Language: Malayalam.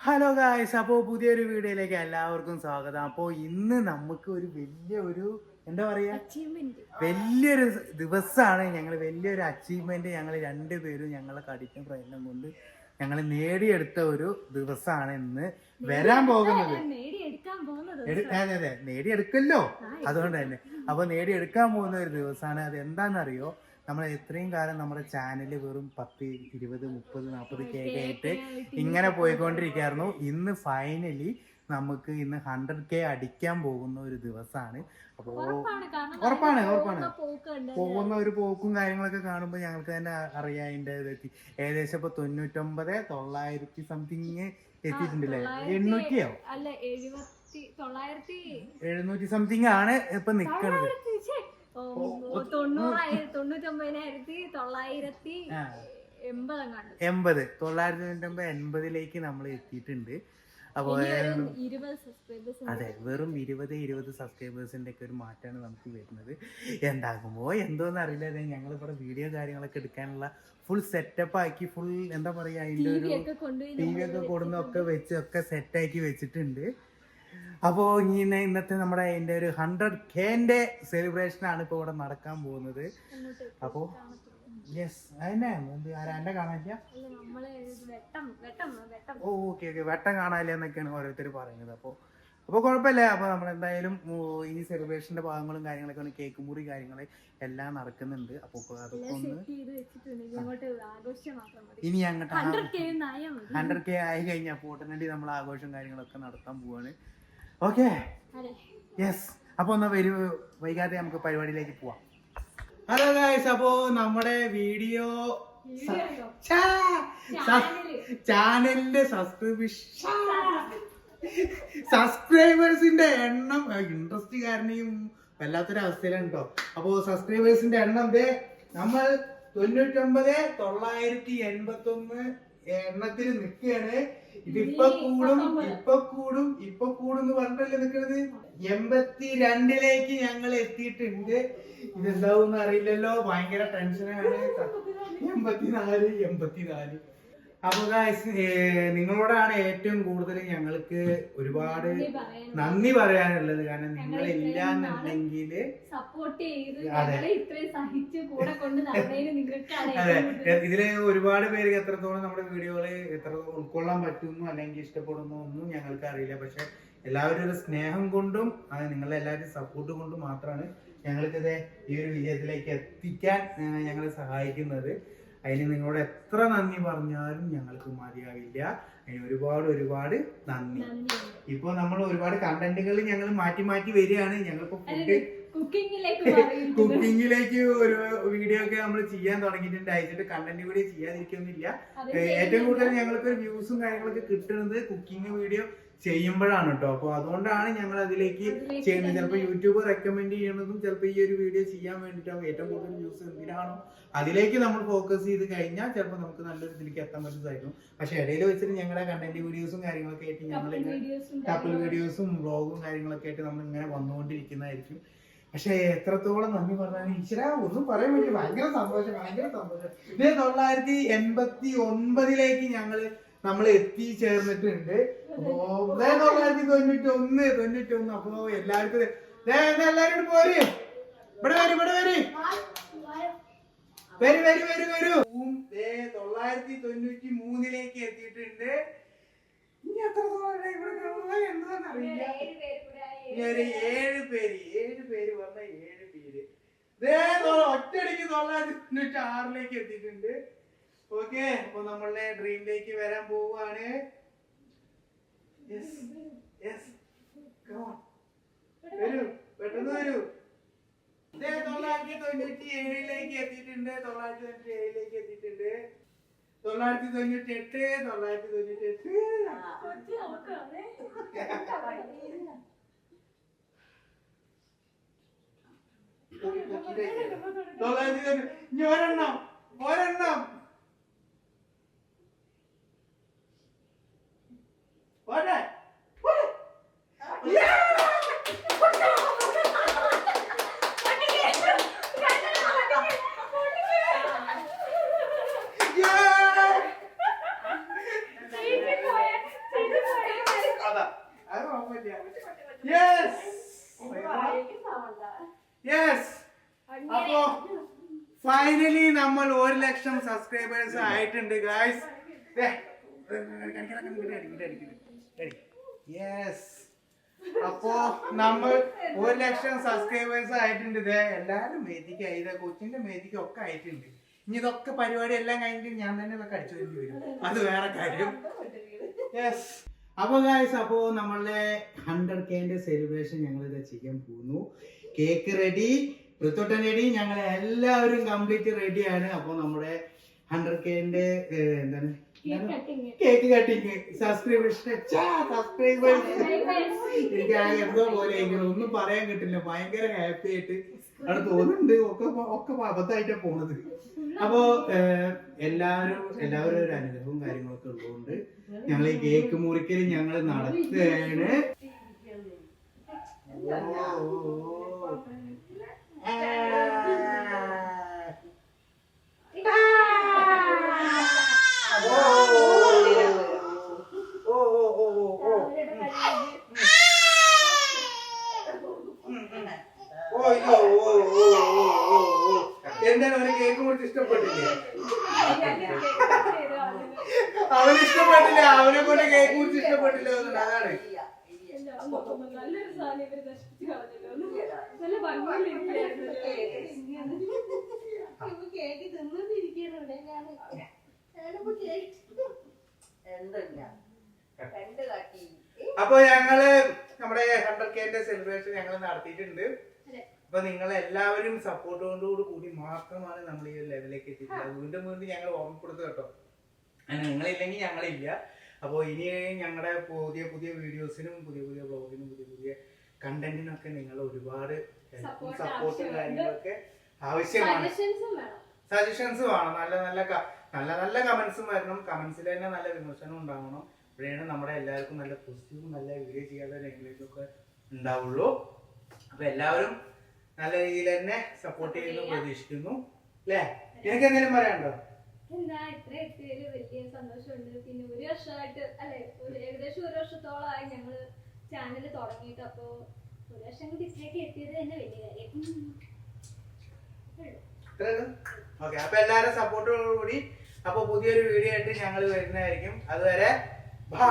ഹലോ ഗായ്സ് അപ്പോൾ പുതിയൊരു വീഡിയോയിലേക്ക് എല്ലാവർക്കും സ്വാഗതം. അപ്പോൾ ഇന്ന് നമുക്ക് ഒരു വലിയ ഒരു എന്താ പറയാ? വലിയൊരു ദിവസമാണ് ഞങ്ങൾ വലിയൊരു അച്ചീവ്മെന്റ് ഞങ്ങൾ രണ്ടുപേരും ഞങ്ങളെ കടിക്കും പ്രയത്നം കൊണ്ട് ഞങ്ങൾ നേടിയെടുത്ത ഒരു ദിവസമാണ് ഇന്ന് വരാൻ പോകുന്നത്. അതെ അതെ. നേടിയെടുക്കല്ലോ. അതുകൊണ്ട് തന്നെ. അപ്പോൾ നേടിയെടുക്കാൻ പോകുന്ന ഒരു ദിവസമാണ് അത് എന്താണെന്നറിയോ നമ്മൾ ഇത്രയും കാലം നമ്മുടെ ചാനൽ വെറും പത്ത് ഇരുപത് മുപ്പത് നാൽപ്പത് കെ ആയിട്ട് ഇങ്ങനെ പോയിക്കൊണ്ടിരിക്കുകയായിരുന്നു. ഇന്ന് ഫൈനലി നമുക്ക് ഇന്ന് ഹൺഡ്രഡ് കെ അടിക്കാൻ പോകുന്ന ഒരു ദിവസമാണ്. അപ്പോൾ ഉറപ്പാണ്. ഉറപ്പാണ്, പോകുന്ന ഒരു പോക്കും കാര്യങ്ങളൊക്കെ കാണുമ്പോൾ ഞങ്ങൾക്ക് തന്നെ അറിയാം അതിന്റെ ഇതെത്തി ഏകദേശം ഇപ്പോൾ തൊണ്ണൂറ്റൊമ്പത് തൊള്ളായിരത്തി സംതിങ് എത്തിയിട്ടുണ്ടല്ലേ എണ്ണൂറ്റിയോ? എഴുന്നൂറ്റി സംതിങ് ആണ് ഇപ്പൊ നിക്കണത്. തൊണ്ണൂറായിരം തൊണ്ണൂറ്റൊമ്പതിനായിരത്തി തൊള്ളായിരത്തി ആ. എൺപതും. തൊള്ളായിരത്തി തൊണ്ണൂറ്റൊമ്പത് എൺപതിലേക്ക് നമ്മൾ എത്തിയിട്ടുണ്ട്. അപ്പോൾ അതെ വെറും ഇരുപത് ഇരുപത് സബ്സ്ക്രൈബേഴ്സിന്റെ ഒക്കെ ഒരു മാറ്റമാണ് നമുക്ക് വരുന്നത്. എന്താകുമ്പോ എന്തോന്ന് അറിയില്ല. അതെ ഞങ്ങൾ ഇവിടെ വീഡിയോ കാര്യങ്ങളൊക്കെ എടുക്കാനുള്ള ഫുൾ സെറ്റപ്പ് ആക്കി ഫുൾ എന്താ പറയാ അതിന്റെ ഒരു ടി വി ഒക്കെ കൊടുന്നൊക്കെ വെച്ച് ഒക്കെ സെറ്റാക്കി വെച്ചിട്ടുണ്ട്. അപ്പോൾ ഇങ്ങനെ ഇന്നത്തെ നമ്മുടെ എന്റെ ഒരു ഹൺഡ്രഡ് കെന്റെ സെലിബ്രേഷൻ ആണ് ഇപ്പോൾ ഇവിടെ നടക്കാൻ പോകുന്നത്. അപ്പോ അപ്പോൾ യെസ് അതന്നെ. എന്ത് ആരാ? എന്നെ കാണാനില്ല ഓ ഓക്കെ ഓക്കെ വെട്ടം കാണാനില്ല എന്നൊക്കെയാണ് ഓരോരുത്തർ പറയുന്നത്. അപ്പോൾ അപ്പോൾ കുഴപ്പമില്ല. അപ്പോൾ നമ്മൾ എന്തായാലും ഈ സെലിബ്രേഷന്റെ ഭാഗങ്ങളും കാര്യങ്ങളൊക്കെ കേക്ക് മുറി കാര്യങ്ങൾ എല്ലാം നടക്കുന്നുണ്ട്. അപ്പോൾ അതൊക്കെ ഒന്ന് ഇനി അങ്ങോട്ട് ഹൺഡ്രഡ് കെ ആയി കഴിഞ്ഞാൽ അപ്പോൾ ഉടനടി നമ്മൾ ആഘോഷം കാര്യങ്ങളൊക്കെ നടത്താൻ പോവാണ്. ഓക്കെ. യെസ് അപ്പോൾ ഒന്ന് വരൂ വൈകാതെ നമുക്ക് പരിപാടിയിലേക്ക് പോവാം. ഹലോ ഗായ്സ് അപ്പോൾ നമ്മുടെ വീഡിയോ ചാനലിന്റെ സബ്സ്ക്രിപ്ഷൻ സബ്സ്ക്രൈബേഴ്സിന്റെ എണ്ണം ഇൻട്രസ്റ്റ് കാരനെയും വല്ലാത്തൊരു അവസ്ഥയിലാണ് കേട്ടോ അപ്പോ സബ്സ്ക്രൈബേഴ്സിന്റെ എണ്ണം ദേ നമ്മൾ തൊണ്ണൂറ്റൊമ്പത് തൊള്ളായിരത്തി എൺപത്തി ഒന്ന് എണ്ണത്തിൽ നിൽക്കുകയാണ്. ഇതിപ്പൊ കൂടും ഇപ്പൊ കൂടും ഇപ്പൊ കൂടും എന്ന് പറഞ്ഞിട്ടല്ലേ നിൽക്കുന്നത്? എൺപത്തി രണ്ടിലേക്ക് ഞങ്ങൾ എത്തിയിട്ടുണ്ട്. ഇതെന്താവും അറിയില്ലല്ലോ. ഭയങ്കര ടെൻഷനാണ് എൺപത്തിനാല് എൺപത്തിനാല്. അപ്പൊ ഗായ്സ് നിങ്ങളോടാണ് ഏറ്റവും കൂടുതൽ ഞങ്ങൾക്ക് ഒരുപാട് നന്ദി പറയാനുള്ളത്. കാരണം നിങ്ങൾ എന്നുണ്ടെങ്കിൽ സപ്പോർട്ട് അതെ. ഇതിൽ ഒരുപാട് പേര് എത്രത്തോളം നമ്മുടെ വീഡിയോകൾ എത്ര ഉൾക്കൊള്ളാൻ പറ്റുന്നു അല്ലെങ്കിൽ ഇഷ്ടപ്പെടുന്നു ഒന്നും ഞങ്ങൾക്ക് അറിയില്ല. പക്ഷെ എല്ലാവരും ഒരു സ്നേഹം കൊണ്ടും അത് നിങ്ങളെ എല്ലാവരും സപ്പോർട്ട് കൊണ്ടും മാത്രമാണ് ഞങ്ങൾക്കിത് ഈ ഒരു വിജയത്തിലേക്ക് എത്തിക്കാൻ ഞങ്ങളെ സഹായിക്കുന്നത്. അതിന് നിങ്ങളോട് എത്ര നന്ദി പറഞ്ഞാലും ഞങ്ങൾക്ക് മതിയാവില്ല. അതിന് ഒരുപാട് ഒരുപാട് നന്ദി. ഇപ്പൊ നമ്മൾ ഒരുപാട് കണ്ടന്റുകൾ ഞങ്ങൾ മാറ്റി മാറ്റി വരികയാണ്. ഞങ്ങൾക്ക് ഫുഡ് കുക്കിങ്ങിലേക്ക് ഒരു വീഡിയോ ഒക്കെ നമ്മൾ ചെയ്യാൻ തുടങ്ങിയിട്ടുണ്ട്. അയച്ചിട്ട് കണ്ടന്റ് വീഡിയോ ചെയ്യാതിരിക്കുന്നില്ല. ഏറ്റവും കൂടുതൽ ഞങ്ങൾക്ക് വ്യൂസും കാര്യങ്ങളൊക്കെ കിട്ടുന്നത് കുക്കിംഗ് വീഡിയോ ചെയ്യുമ്പോഴാണ് കേട്ടോ അപ്പൊ അതുകൊണ്ടാണ് ഞങ്ങൾ അതിലേക്ക് ചെയ്യുന്നത്. ചിലപ്പോൾ യൂട്യൂബ് റെക്കമെൻഡ് ചെയ്യണതും ചിലപ്പോൾ ഈ ഒരു വീഡിയോ ചെയ്യാൻ വേണ്ടിയിട്ടാവും. ഏറ്റവും കൂടുതൽ വ്യൂസ് എന്തിനാണോ അതിലേക്ക് നമ്മൾ ഫോക്കസ് ചെയ്ത് കഴിഞ്ഞാൽ ചിലപ്പോൾ നമുക്ക് നല്ലൊരു ഇതിലേക്ക് എത്താൻ പറ്റുന്നതായിരുന്നു പക്ഷെ ഇടയിൽ വെച്ചിട്ട് ഞങ്ങളുടെ കണ്ടന്റ് വീഡിയോസും കാര്യങ്ങളൊക്കെ ആയിട്ട് ഞങ്ങൾ കപ്പിൾ വീഡിയോസും വ്ളോഗും കാര്യങ്ങളൊക്കെ. ആയിട്ട് നമ്മൾ ഇങ്ങനെ വന്നുകൊണ്ടിരിക്കുന്നതായിരിക്കും. പക്ഷെ എത്രത്തോളം നന്ദി പറഞ്ഞാലും ഈശ്വര ഒന്നും പറയാൻ വേണ്ടി ഭയങ്കര സന്തോഷം ഭയങ്കര സന്തോഷം. ഇത് തൊള്ളായിരത്തി എൺപത്തി ഒൻപതിലേക്ക് ഞങ്ങൾ നമ്മൾ എത്തിച്ചേർന്നിട്ടുണ്ട് അപ്പോ തൊള്ളായിരത്തി തൊണ്ണൂറ്റി ഒന്ന് തൊണ്ണൂറ്റി ഒന്ന് അപ്പോ എല്ലാവർക്കും എല്ലാരും പോര്. ഇവിടെ വരും ഇവിടെ വരും. വരും വരും വരും വരൂ. തൊള്ളായിരത്തി തൊണ്ണൂറ്റി മൂന്നിലേക്ക് എത്തിയിട്ടുണ്ട്. ഇനി എത്ര ഏഴ് പേര് ഏഴ് പേര് പറഞ്ഞ ഏഴ് പേര്. ഒറ്റയടിക്ക് തൊള്ളായിരത്തി തൊണ്ണൂറ്റി ആറിലേക്ക് എത്തിയിട്ടുണ്ട്. ഓക്കെ അപ്പൊ നമ്മളുടെ ഡ്രീമിലേക്ക് വരാൻ പോവുകയാണ്. യെസ് യെസ് വരൂ പെട്ടെന്ന് വരൂ. ദേ തൊള്ളായിരത്തി തൊണ്ണൂറ്റി ഏഴിലേക്ക് എത്തിയിട്ടുണ്ട് തൊള്ളായിരത്തി തൊണ്ണൂറ്റി ഏഴിലേക്ക് എത്തിയിട്ടുണ്ട്. തൊള്ളായിരത്തി തൊണ്ണൂറ്റി എട്ട് തൊള്ളായിരത്തി തൊണ്ണൂറ്റി എട്ട്. കൊച്ചു തൊള്ളായിരത്തി തൊണ്ണൂറ്റി ഒരെണ്ണം ഒരെണ്ണം. യെസ് അപ്പോ ഫൈനലി നമ്മൾ ഒരു ലക്ഷം സബ്സ്ക്രൈബേഴ്സ് ആയിട്ടുണ്ട് ഗായ്സ് യെസ് അപ്പോ നമ്മൾ ഒരു ലക്ഷം സബ്സ്ക്രൈബേഴ്സ് ആയിട്ടുണ്ട്. ഇതേ എല്ലാരും മേതിക്കായി ഇത് കൊച്ചിന്റെ മേതിക്ക് ഒക്കെ ആയിട്ടുണ്ട്. ഇനി ഇതൊക്കെ പരിപാടി എല്ലാം കഴിഞ്ഞിട്ട് ഞാൻ തന്നെ ഇതൊക്കെ അടിച്ചു വരും. അത് വേറെ കാര്യം. യെസ് അപ്പൊ ഗായ്സ് അപ്പോ നമ്മളുടെ ഹൺഡ്രഡ് കെന്റെ സെലിബ്രേഷൻ ഞങ്ങൾ ഇത് ചെയ്യാൻ പോകുന്നു. കേക്ക് റെഡി പൃത്തോട്ടൻ റെഡി ഞങ്ങൾ എല്ലാവരും കംപ്ലീറ്റ് റെഡിയാണ് അപ്പോൾ നമ്മുടെ ഹൺഡ്രഡ് കെന്റെ എന്താണ്? കേക്ക് കട്ടിങ് സബ്സ്ക്രിപ്ഷൻ എനിക്ക് എന്തോ പോലെ ഒന്നും പറയാൻ കിട്ടില്ല. ഭയങ്കര ഹാപ്പി ആയിട്ട് അവിടെ തോന്നുന്നുണ്ട് ഒക്കെ ഒക്കെ അബദ്ധമായിട്ടാ പോണത്. അപ്പോ എല്ലാരും എല്ലാവരും എല്ലാവരും ഒരു അനുഗ്രഹവും കാര്യങ്ങളൊക്കെ ഉള്ളതുകൊണ്ട് ഞങ്ങൾ ഈ കേക്ക് മുറിക്കൽ ഞങ്ങൾ നടത്തുകയാണ്. ഓ. ആ. ഓ ഓ ഓ ഓ ഓ ഓ അയ്യോ, ഓ, ഓ, ഓ, ഓ, ഓ. എന്താണ് അവന് കേക്ക് മുറിച്ച് ഇഷ്ടപ്പെട്ടില്ലേ? അവന് ഇഷ്ടപ്പെട്ടില്ല അവനെ കൊണ്ട് കേക്ക് മുറിച്ച് ഇഷ്ടപ്പെട്ടില്ല. അതാണ് കേക്ക് തിന്നിരിക്കുന്നുണ്ട് ഞാൻ ഞാനിപ്പോ കേക്ക് എന്തില്ല? രണ്ട് കാട്ടി. അപ്പൊ ഞങ്ങൾ നമ്മുടെ ഹൺഡ്രഡ് കെന്റെ സെലിബ്രേഷൻ ഞങ്ങൾ നടത്തിയിട്ടുണ്ട്. അപ്പൊ നിങ്ങൾ എല്ലാവരും സപ്പോർട്ടോടുകൂടി കൂടി മാത്രമാണ് നമ്മൾ ഈ ഒരു ലെവലിലേക്ക് എത്തിയിട്ടുള്ളത്. വീണ്ടും വീണ്ടും ഞങ്ങൾ ഓർമ്മപ്പെടുത്തുക കേട്ടോ. നിങ്ങളില്ലെങ്കിൽ ഞങ്ങളില്ല. അപ്പോൾ ഇനി ഞങ്ങളുടെ പുതിയ പുതിയ വീഡിയോസിനും പുതിയ പുതിയ ബ്ലോഗിനും പുതിയ പുതിയ കണ്ടന്റിനൊക്കെ നിങ്ങൾ ഒരുപാട് ഹെൽപ്പും സപ്പോർട്ടും. കാര്യങ്ങളൊക്കെ ആവശ്യമാണ്. സജഷൻസ് വേണം. നല്ല നല്ല നല്ല നല്ല കമന്റ്സും വരണം. കമന്റ്സിൽ തന്നെ നല്ല വിമർശനം ഉണ്ടാവണം. അപ്പോഴാണ് നമ്മുടെ എല്ലാവർക്കും നല്ല പോസിറ്റീവും നല്ല വീഡിയോ ചെയ്യാതെ നെഗറ്റീവും ഒക്കെ ഉണ്ടാവുള്ളൂ. അപ്പൊ എല്ലാവരും നല്ല രീതിയിൽ തന്നെ സപ്പോർട്ട് ചെയ്യുന്നു പ്രതീക്ഷിക്കുന്നു. അല്ലേ നിനക്ക് എന്തെങ്കിലും പറയാനുണ്ടോ? എന്താ ഇത്ര എത്തിയതിൽ വലിയ സന്തോഷമുണ്ട്. പിന്നെ ഒരു വർഷമായിട്ട് അല്ലെ ഒരു ഏകദേശം ഒരു വർഷത്തോളമായി ഞങ്ങൾ ചാനൽ തുടങ്ങിയിട്ട്. അപ്പോ ഒരു വർഷം കൂടി ഇത്രയൊക്കെ എത്തിയത് തന്നെ വലിയ കാര്യം. ഓക്കെ അപ്പൊ എല്ലാവരും സപ്പോർട്ടോടുകൂടി അപ്പൊ പുതിയൊരു വീഡിയോ ആയിട്ട് ഞങ്ങൾ വരുന്നതായിരിക്കും. അതുവരെ ബൈ